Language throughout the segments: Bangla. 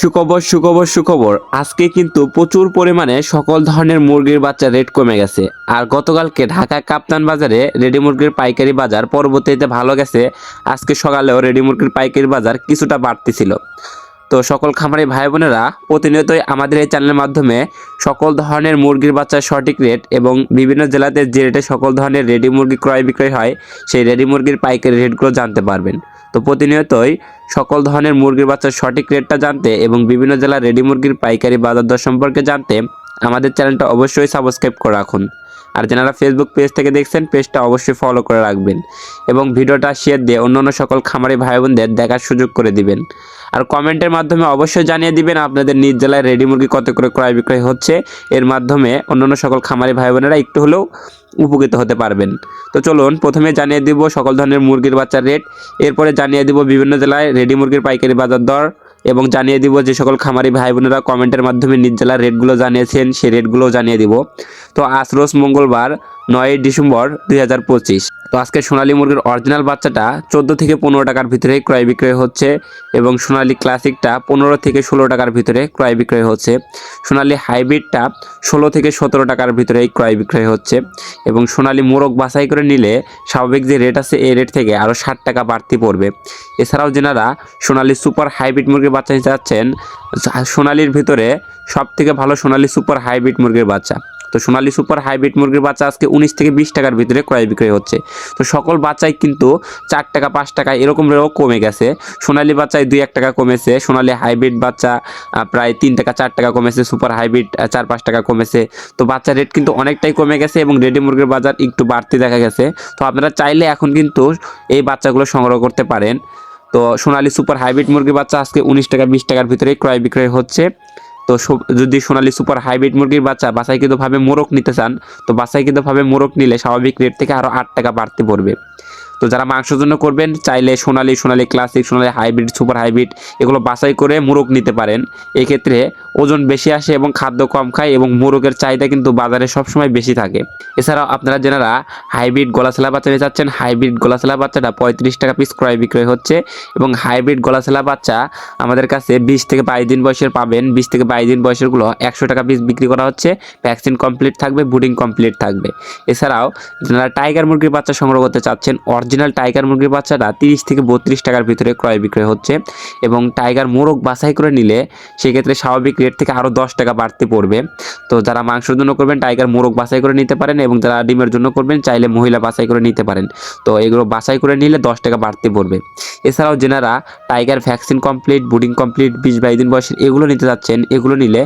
সুখবর সুখবর সুখবর। আজকে কিন্তু প্রচুর পরিমাণে সকল ধরনের মুরগির বাচ্চা রেট কমে গেছে। আর গতকালকে ঢাকা কাপ্তান বাজারে রেডি মুরগির পাইকারি বাজার পরবর্তীতে ভালো গেছে। আজকে সকালেও রেডি মুরগির পাইকারি বাজার কিছুটা বাড়তি ছিল। তো সকল খামারি ভাই বোনেরা, প্রতিনিয়তই আমাদের এই চ্যানেলের মাধ্যমে সকল ধরনের মুরগির বাচ্চার সঠিক রেট এবং বিভিন্ন জেলাতে যে রেটে সকল ধরনের রেডি মুরগি ক্রয় বিক্রয় হয়, সেই রেডি মুরগির পাইকারি রেটগুলো জানতে পারবেন। তো প্রতিনিয়তই সকল ধরনের মুরগির বাচ্চার সঠিক রেটটা জানতে এবং বিভিন্ন জেলার রেডি মুরগির পাইকারি বাজার দর সম্পর্কে জানতে আমাদের চ্যানেলটা অবশ্যই সাবস্ক্রাইব করে রাখুন। আর যারা ফেসবুক পেজ থেকে দেখছেন পেজটা অবশ্যই ফলো করে রাখবেন এবং ভিডিওটা শেয়ার দিয়ে অন্যান্য সকল খামারি ভাই বোনদের দেখার সুযোগ করে দিবেন। আর কমেন্টের মাধ্যমে অবশ্যই জানিয়ে দিবেন আপনাদের নিজ জেলায় রেডি মুরগি কত করে ক্রয় বিক্রয় হচ্ছে। এর মাধ্যমে অন্যান্য সকল খামারি ভাই বোনেরা একটু হলেও উপকৃত হতে পারবেন। তো চলুন, প্রথমে জানিয়ে দিব সকল ধরনের মুরগির বাচ্চার রেট। এরপরে জানিয়ে দিব বিভিন্ন জেলায় রেডি মুরগির পাইকারি বাজার দর এবং জানিয়ে দিব যে সকল খামারি ভাই বোনেরা কমেন্টের মাধ্যমে নিজ জেলার রেটগুলো জানিয়েছেন, সেই রেটগুলোও জানিয়ে দিব। তো আজ রোজ মঙ্গলবার নয়ই ডিসেম্বর দুই হাজার পঁচিশ। তো আজকে সোনালী মুরগির অরিজিনাল বাচ্চাটা চোদ্দ থেকে পনেরো টাকার ভিতরে ক্রয় বিক্রয় হচ্ছে এবং সোনালী ক্লাসিকটা পনেরো থেকে ষোলো টাকার ভিতরে ক্রয় বিক্রয় হচ্ছে। সোনালী হাইব্রিডটা ষোলো থেকে সতেরো টাকার ভিতরে ক্রয় বিক্রয় হচ্ছে এবং সোনালী মোরগ বাছাই করে নিলে স্বাভাবিক যে রেট আছে, এই রেট থেকে আরও ষাট টাকা বাড়তি পড়বে। এছাড়াও যেনারা সোনালী সুপার হাইব্রিড মুরগির বাচ্চা নিতে চাচ্ছেন, সোনালির ভিতরে সব থেকে ভালো সোনালী সুপার হাইব্রিড মুরগির বাচ্চা। তো সোনালী সুপার হাইব্রিড মুরগির বাচ্চা আজকে উনিশ থেকে বিশ টাকার ভিতরে ক্রয় বিক্রয় হচ্ছে। তো সকল বাচ্চাই কিন্তু চার টাকা, পাঁচ টাকা এরকম কমে গেছে। সোনালী বাচ্চায় দুই এক টাকা কমেছে, সোনালী হাইব্রিড বাচ্চা প্রায় তিন টাকা, চার টাকা কমেছে, সুপার হাইব্রিড চার, পাঁচ টাকা কমেছে। তো বাচ্চার রেট কিন্তু অনেকটাই কমে গেছে এবং রেডি মুরগির বাজার একটু বাড়তি দেখা গেছে। তো আপনারা চাইলে এখন কিন্তু এই বাচ্চাগুলো সংগ্রহ করতে পারেন। তো সোনালী সুপার হাইব্রিড মুরগির বাচ্চা আজকে উনিশ টাকা, বিশ টাকার ভিতরে ক্রয় বিক্রয় হচ্ছে। তো যদি সোনালি সুপার হাইব্রিড মুরগির বাচ্চা বাসাইকৃতভাবে মোরক নিতে চান, তো বাসাইকৃতভাবে মোরক নিলে স্বাভাবিক রেট থেকে আরও আট টাকা বাড়তে পড়বে। তো যারা মাংসের জন্য করবেন, চাইলে Sonali Sonali classic Sonali hybrid super hybrid এগুলো বাছাই করে মোরগ নিতে পারেন। এক্ষেত্রে ওজন বেশি আসে এবং খাদ্য কম খায় এবং মোরগের চাহিদা কিন্তু বাজারে সবসময় বেশি থাকে। এছাড়াও আপনারা যারা হাইব্রিড গলাছেলা বাচ্চা নিতে চাচ্ছেন হাইব্রিড গলাছেলা বাচ্চাটা পঁয়ত্রিশ টাকা পিস ক্রয় বিক্রয় হচ্ছে এবং হাইব্রিড গলাছেলা বাচ্চা আমাদের কাছে বিশ থেকে বাইশ দিন বয়সের পাবেন। বিশ থেকে বাইশ দিন বয়সেরগুলো একশো টাকা পিস বিক্রি করা হচ্ছে। ভ্যাকসিন কমপ্লিট থাকবে বুডিং কমপ্লিট থাকবে। এছাড়াও যারা টাইগার মুরগির বাচ্চা সংগ্রহ করতে চাচ্ছেন অরিজিনাল টাইগার মুরগির বাচ্চাটা তিরিশ থেকে বত্রিশ টাকার ভিতরে ক্রয় বিক্রয় হচ্ছে এবং টাইগার মোরগ বাছাই করে নিলে সেক্ষেত্রে স্বাভাবিক রেট থেকে আরও দশ টাকা বাড়তে পড়বে। তো যারা মাংসের জন্য করবেন, টাইগার মোরগ বাছাই করে নিতে পারেন এবং যারা ডিমের জন্য করবেন, চাইলে মহিলা বাছাই করে নিতে পারেন। তো এগুলো বাছাই করে নিলে দশ টাকা বাড়তে পড়বে। এছাড়াও যেনারা tiger vaccine complete brooding complete, বিশ বাইশ দিন বয়সের এগুলো নিতে যাচ্ছেন, এগুলো নিলে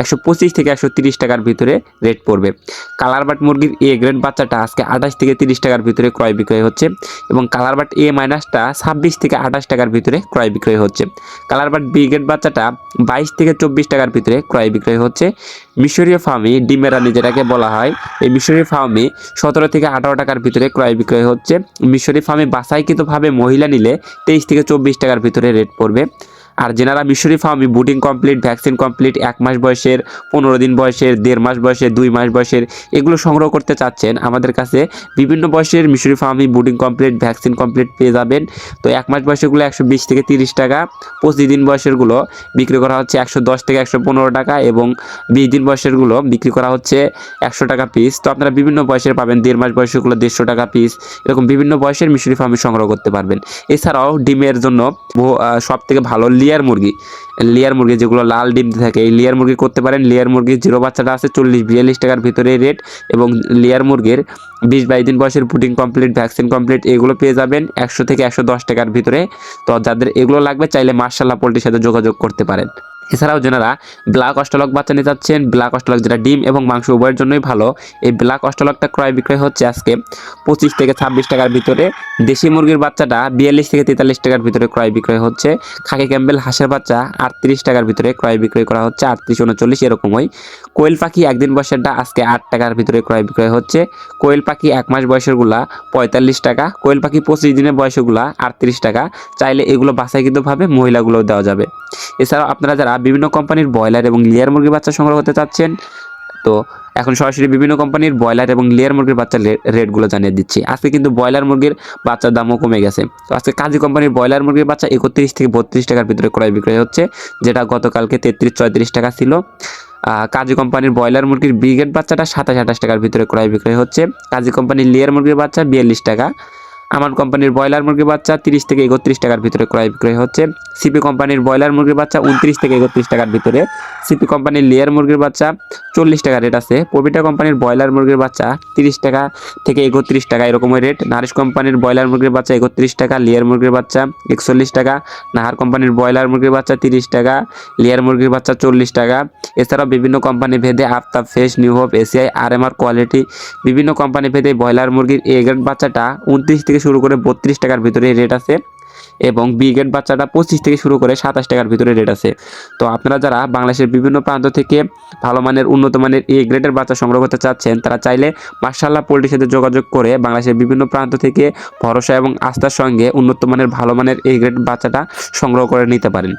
একশো পঁচিশ থেকে একশো তিরিশ টাকার ভিতরে রেট পড়বে। কালার বাট মুরগির এ গ্রেড বাচ্চাটা আজকে আঠাশ থেকে তিরিশ টাকার ভিতরে ক্রয় বিক্রয় হচ্ছে। এবং কালার বাট এ মাইনাসটা ছাব্বিশ থেকে আঠাশ টাকার ভিতরে ক্রয় বিক্রয় হচ্ছে। কালার বাট ব্রিগেড বাচ্চাটা বাইশ থেকে চব্বিশ টাকার ভিতরে ক্রয় বিক্রয় হচ্ছে। মিশরীয় ফার্মি ডিমের যেটাকে বলা হয়। এই মিশরীয় ফার্মি সতেরো থেকে আঠারো টাকার ভিতরে ক্রয় বিক্রয় হচ্ছে। মিশরীয় ফার্মে বাসাইকৃতভাবে মহিলা নিলে তেইশ থেকে চব্বিশ টাকার ভিতরে রেট পড়বে। আর যেনারা মিশরি ফার্মি বুটিং কমপ্লিট, ভ্যাকসিন কমপ্লিট, এক মাস বয়সের, পনেরো দিন বয়সের, দেড় মাস বয়সের, দুই মাস বয়সের এগুলো সংগ্রহ করতে চাচ্ছেন। আমাদের কাছে বিভিন্ন বয়সের মিশরি ফার্মি বুটিং কমপ্লিট, ভ্যাকসিন কমপ্লিট পেয়ে যাবেন। তো এক মাস বয়সেরগুলো একশো বিশ থেকে তিরিশ টাকা, পঁচিশ দিন বয়সেরগুলো বিক্রি করা হচ্ছে একশো দশ থেকে একশো পনেরো টাকা এবং বিশ দিন বয়সেরগুলো বিক্রি করা হচ্ছে একশো টাকা পিস তো আপনারা বিভিন্ন বয়সের পাবেন, দেড় মাস বয়সেরগুলো দেড়শো টাকা পিস এরকম বিভিন্ন বয়সের মিশরি ফার্মি সংগ্রহ করতে পারবেন। এছাড়াও ডিমের জন্য সব থেকে ভালো লিয়ার মুরগি। লেয়ার মুরগি যেগুলো লাল ডিম থাকে, এই লেয়ার মুরগি করতে পারেন। লেয়ার মুরগির জিরো বাচ্চাটা আছে চল্লিশ, বিয়াল্লিশ টাকার ভিতরে রেট এবং লেয়ার মুরগির বিশ বাইশ দিন বয়সের পুটিং কমপ্লিট ভ্যাকসিন কমপ্লিট এগুলো পেয়ে যাবেন একশো থেকে একশো দশ টাকার ভিতরে। তো যাদের এগুলো লাগবে, চাইলে মার্শাল্লাহ পোলট্রির সাথে যোগাযোগ করতে পারেন। এছাড়াও যারা ব্ল্যাক অস্টলক বাচ্চা নিতে চাচ্ছেন ব্ল্যাক অস্টলক যেটা ডিম এবং মাংস উভয়ের জন্যই ভালো। এই ব্ল্যাক অস্টলকটা ক্রয় বিক্রয় হচ্ছে আজকে পঁচিশ থেকে ছাব্বিশ টাকার ভিতরে। দেশি মুরগির বাচ্চাটা বিয়াল্লিশ থেকে তেতাল্লিশ টাকার ভিতরে ক্রয় বিক্রয় হচ্ছে। খাকি ক্যাম্বেল হাঁসের বাচ্চা আটত্রিশ টাকার ভিতরে ক্রয় বিক্রয় করা হচ্ছে, আটত্রিশ উনচল্লিশ এরকমই। কোয়েল পাখি একদিন বয়সেরটা আজকে আট টাকার ভিতরে ক্রয় বিক্রয় হচ্ছে। কোয়েল পাখি এক মাস বয়সেরগুলা পঁয়তাল্লিশ টাকা, কোয়েল পাখি পঁচিশ দিনের বয়সেরগুলা আটত্রিশ টাকা। চাইলে এগুলো বাছাইকৃতভাবে মহিলাগুলোও দেওয়া যাবে। এছাড়াও আপনারা যারা বিভিন্ন কোম্পানির ব্রয়লার এবং লেয়ার মুরগির বাচ্চা সংগ্রহ করতে চাচ্ছেন। তো এখন সরাসরি বিভিন্ন কোম্পানির ব্রয়লার এবং লেয়ার মুরগির বাচ্চার রেটগুলো জানিয়ে দিচ্ছি। আজকে কিন্তু ব্রয়লার মুরগির বাচ্চার দামও কমে গেছে। তো আজকে কাজী কোম্পানির ব্রয়লার মুরগির বাচ্চা একত্রিশ থেকে বত্রিশ টাকার ভিতরে ক্রয় বিক্রয় হচ্ছে, যেটা গতকালকে তেত্রিশ চৌত্রিশ টাকা ছিল। কাজী কোম্পানির ব্রয়লার মুরগির ব্রিগেড বাচ্চাটা সাতাশ আঠাশ টাকার ভিতরে ক্রয় বিক্রয় হচ্ছে। কাজী কোম্পানির লেয়ার মুরগির বাচ্চা বিয়াল্লিশ টাকা। আমান কোম্পানির ব্রয়লার মুরগির বাচ্চা তিরিশ থেকে একত্রিশ টাকার ভিতরে ক্রয় বিক্রয় হচ্ছে। সিপি কোম্পানির ব্রয়লার মুরগির বাচ্চা উনত্রিশ থেকে একত্রিশ টাকার ভিতরে। সিপি কোম্পানির লেয়ার মুরগির বাচ্চা চল্লিশ টাকা রেট আছে। পবিটা কোম্পানির ব্রয়লার মুরগির বাচ্চা তিরিশ টাকা থেকে একত্রিশ টাকা এরকমের রেট। নারিশ কোম্পানির ব্রয়লার মুরগির বাচ্চা একত্রিশ টাকা, লেয়ার মুরগির বাচ্চা একচল্লিশ টাকা, নাহার কোম্পানির ব্রয়লার মুরগির বাচ্চা তিরিশ টাকা, লেয়ার মুরগির বাচ্চা চল্লিশ টাকা। এছাড়াও বিভিন্ন কোম্পানি ভেদে আফতাব ফেস নিউ হোপ, এসিআই, আর এম আর কোয়ালিটি, বিভিন্ন কোম্পানি ভেদে ব্রয়লার মুরগির এ গ্রেড বাচ্চাটা উনত্রিশ থেকে শুরু করে বত্রিশ টাকার ভিতরে রেট আছে এবং বি গ্রেড বাচ্চাটা পঁচিশ থেকে শুরু করে সাতাশ টাকার ভিতরে রেট আছে। তো আপনারা যারা বাংলাদেশের বিভিন্ন প্রান্ত থেকে ভালো মানের, উন্নত মানের এ গ্রেডের বাচ্চা সংগ্রহ করতে চাচ্ছেন, তারা চাইলে মার্শাল্লাহ পোলট্রির সাথে যোগাযোগ করে বাংলাদেশের বিভিন্ন প্রান্ত থেকে ভরসা এবং আস্থার সঙ্গে উন্নত মানের, ভালো মানের এ গ্রেড বাচ্চাটা সংগ্রহ করে নিতে পারেন।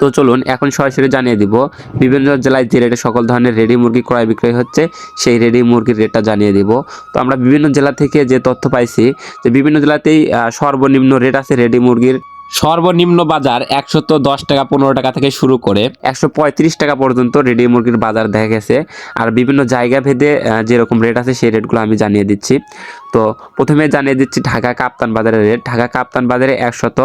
তো চলুন এখন সরাসরি জানিয়ে দিব। বিভিন্ন জেলায় যে রেটে সকল ধরনের রেডি মুরগি ক্রয় বিক্রয় হচ্ছে সেই রেডি মুরগির রেটটা জানিয়ে দিব। তো আমরা বিভিন্ন জেলা থেকে যে তথ্য পাইছি যে বিভিন্ন জেলাতেই সর্বনিম্ন রেট আছে রেডি মুরগির। সর্বনিম্ন বাজার একশো দশ টাকা পনেরো টাকা থেকে শুরু করে একশো পঁয়ত্রিশ টাকা পর্যন্ত রেডি মুরগির বাজার দেখা গেছে। আর বিভিন্ন জায়গা ভেদে যেরকম রেট আছে সেই রেটগুলো আমি জানিয়ে দিচ্ছি। তো প্রথমে জানিয়ে দিচ্ছি ঢাকা কাপ্তান বাজারের রেট। ঢাকা কাপ্তান বাজারে একশত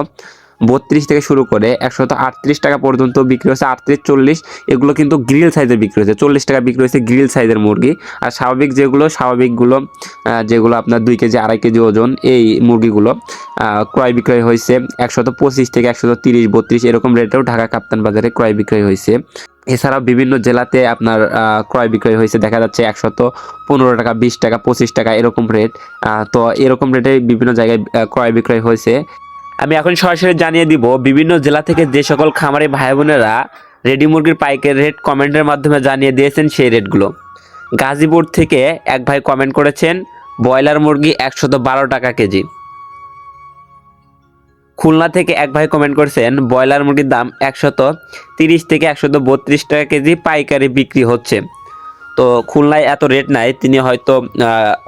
বত্রিশ থেকে শুরু করে একশত আটত্রিশ টাকা পর্যন্ত বিক্রি হচ্ছে আটত্রিশ, চল্লিশ, এগুলো কিন্তু গ্রিল সাইজের বিক্রি হচ্ছে চল্লিশ টাকা বিক্রি হচ্ছে গ্রিল সাইজের মুরগি। আর স্বাভাবিক যেগুলো, স্বাভাবিকগুলো যেগুলো আপনার দুই কেজি, আড়াই কেজি ওজন, এই মুরগিগুলো ক্রয় বিক্রয় হয়েছে একশত পঁচিশ থেকে একশত তিরিশ, বত্রিশ, এরকম রেটেও ঢাকা কাপ্তান বাজারে ক্রয় বিক্রয় হয়েছে। এছাড়াও বিভিন্ন জেলাতে আপনার ক্রয় বিক্রয় হয়েছে, দেখা যাচ্ছে একশত পনেরো টাকা, বিশ টাকা, পঁচিশ টাকা, এরকম রেট তো এরকম রেটে বিভিন্ন জায়গায় ক্রয় বিক্রয় হয়েছে। আমি এখন সরাসরি জানিয়ে দিব, বিভিন্ন জেলা থেকে যে সকল খামারি ভাই বোনেরা রেডি মুরগির পাইকের রেট কমেন্টের মাধ্যমে জানিয়ে দিয়েছেন সেই রেটগুলো। গাজীপুর থেকে এক ভাই কমেন্ট করেছেন, ব্রয়লার মুরগি একশত বারো টাকা কেজি। খুলনা থেকে এক ভাই কমেন্ট করেছেন, ব্রয়লার মুরগির দাম একশত তিরিশ থেকে একশত বত্রিশ টাকা কেজি পাইকারি বিক্রি হচ্ছে। তো খুলনায় এত রেট নাই, তিনি হয়তো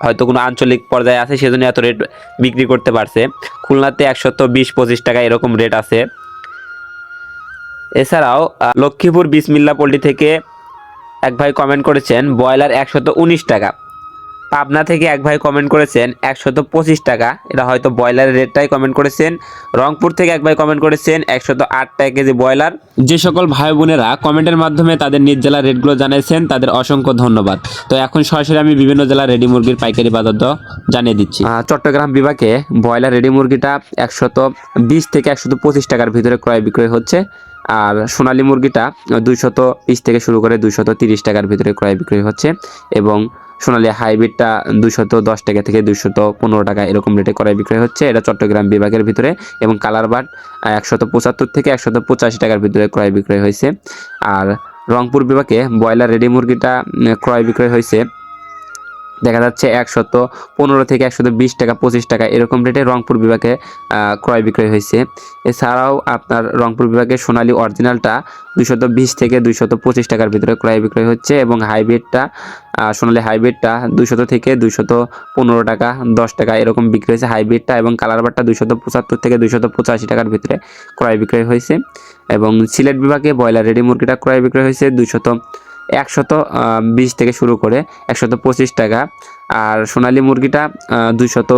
হয়তো কোনো আঞ্চলিক পর্যায়ে আছে, সেজন্য এত রেট বিক্রি করতে পারছে। খুলনাতে একশত বিশ, পঁচিশ টাকা এরকম রেট আছে। এছাড়াও লক্ষ্মীপুর বিসমিল্লা পোল্ট্রি থেকে এক ভাই কমেন্ট করেছেন, ব্রয়লার একশত উনিশ টাকা। পাবনা থেকে এক ভাই কমেন্ট করেছেন, একশত পঁচিশ টাকা। এটা হয়তো ব্রয়লারের রেটটাই কমেন্ট করেছেন। রংপুর থেকে এক ভাই কমেন্ট করেছেন, একশত আট টাকা কেজি ব্রয়লার। যে সকল ভাই বোনেরা কমেন্টের মাধ্যমে তাদের নিজ জেলার রেটগুলো জানিয়েছেন তাদের অসংখ্য ধন্যবাদ। তো এখন সরাসরি আমি বিভিন্ন জেলার রেডি মুরগির পাইকারি বাজার জানিয়ে দিচ্ছি। চট্টগ্রাম বিভাগে ব্রয়লার রেডি মুরগিটা একশত বিশ থেকে একশত পঁচিশ টাকার ভিতরে ক্রয় বিক্রয় হচ্ছে। আর সোনালী মুরগিটা দুইশত বিশ থেকে শুরু করে দুইশত তিরিশ টাকার ভিতরে ক্রয় বিক্রয় হচ্ছে। এবং সোনালী হাইব্রিডটা দুশত দশ টাকা থেকে দুশত পনেরো টাকা এরকম রেটে ক্রয় বিক্রয় হচ্ছে। এটা চট্টগ্রাম বিভাগের ভিতরে এবং কালার বাট একশত পঁচাত্তর থেকে একশত পঁচাশি টাকার ভিতরে ক্রয় বিক্রয় হয়েছে। আর রংপুর বিভাগে ব্রয়লার, রেডি মুরগিটা ক্রয় বিক্রয় হয়েছে। দেখা যাচ্ছে একশত পনেরো থেকে একশত বিশ টাকা, পঁচিশ টাকা এরকম রেটে রংপুর বিভাগে ক্রয় বিক্রয় হয়েছে। এছাড়াও আপনার রংপুর বিভাগে সোনালী অরিজিনালটা দুইশত বিশ থেকে দুইশত পঁচিশ টাকার ভিতরে ক্রয় বিক্রয় হচ্ছে এবং হাইব্রিডটা সোনালী হাইব্রিডটা দুইশত থেকে দুইশত পনেরো টাকা, দশ টাকা এরকম বিক্রি হয়েছে। হাইব্রিডটা এবং কালার বারটা দুইশত পঁচাত্তর থেকে দুইশত পঁচাশি টাকার ভিতরে ক্রয় বিক্রয় হয়েছে। এবং সিলেট বিভাগে ব্রয়লার রেডি মুরগিটা ক্রয় বিক্রয় হয়েছে দুইশত একশত বিশ থেকে শুরু করে একশত পঁচিশ টাকা। আর সোনালি মুরগিটা দুশত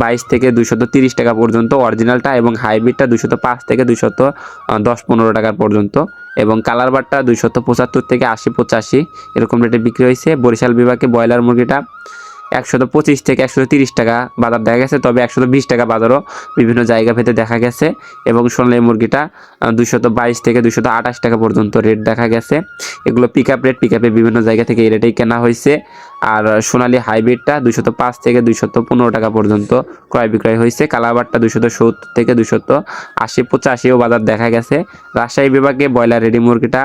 বাইশ থেকে দুশত তিরিশ টাকা পর্যন্ত অরিজিনালটা এবং হাইব্রিডটা দুশত পাঁচ থেকে দুশত দশ পনেরো টাকা পর্যন্ত। এবং কালার বারটা দুইশত পঁচাত্তর থেকে আশি পঁচাশি, এরকম রেটে বিক্রি হয়েছে। বরিশাল বিভাগে ব্রয়লার মুরগিটা একশত পঁচিশ থেকে একশো তিরিশ টাকা বাজার দেখা গেছে, তবে একশত বিশ টাকা বাজারও বিভিন্ন জায়গা ভেদে দেখা গেছে এবং সোনালী মুরগিটা দুইশত বাইশ থেকে দুইশত আঠাশ টাকা পর্যন্ত রেট দেখা গেছে। এগুলো পিক আপ রেট পিক আপে বিভিন্ন জায়গা থেকে এই রেটেই কেনা হয়েছে। আর সোনালী হাইব্রিডটা দুইশত পাঁচ থেকে দুইশত পনেরো টাকা পর্যন্ত ক্রয় বিক্রয় হয়েছে। কালাবারটা দুইশত সত্তর থেকে দুইশত আশি পঁচাশিও বাজার দেখা গেছে। রাজশাহী বিভাগে ব্রয়লার রেডি মুরগিটা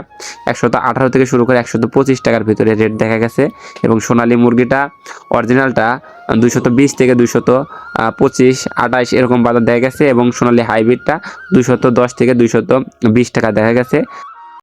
একশত আঠারো থেকে শুরু করে একশত পঁচিশ টাকার ভিতরে রেট দেখা গেছে। এবং সোনালী মুরগিটা অরিজিনালটা দুশত বিশ থেকে দুশত পঁচিশ, আঠাইশ এরকম বাজার দেখা গেছে এবং সোনালি হাইব্রিডটা দুশত দশ থেকে দুশত বিশ টাকা দেখা গেছে।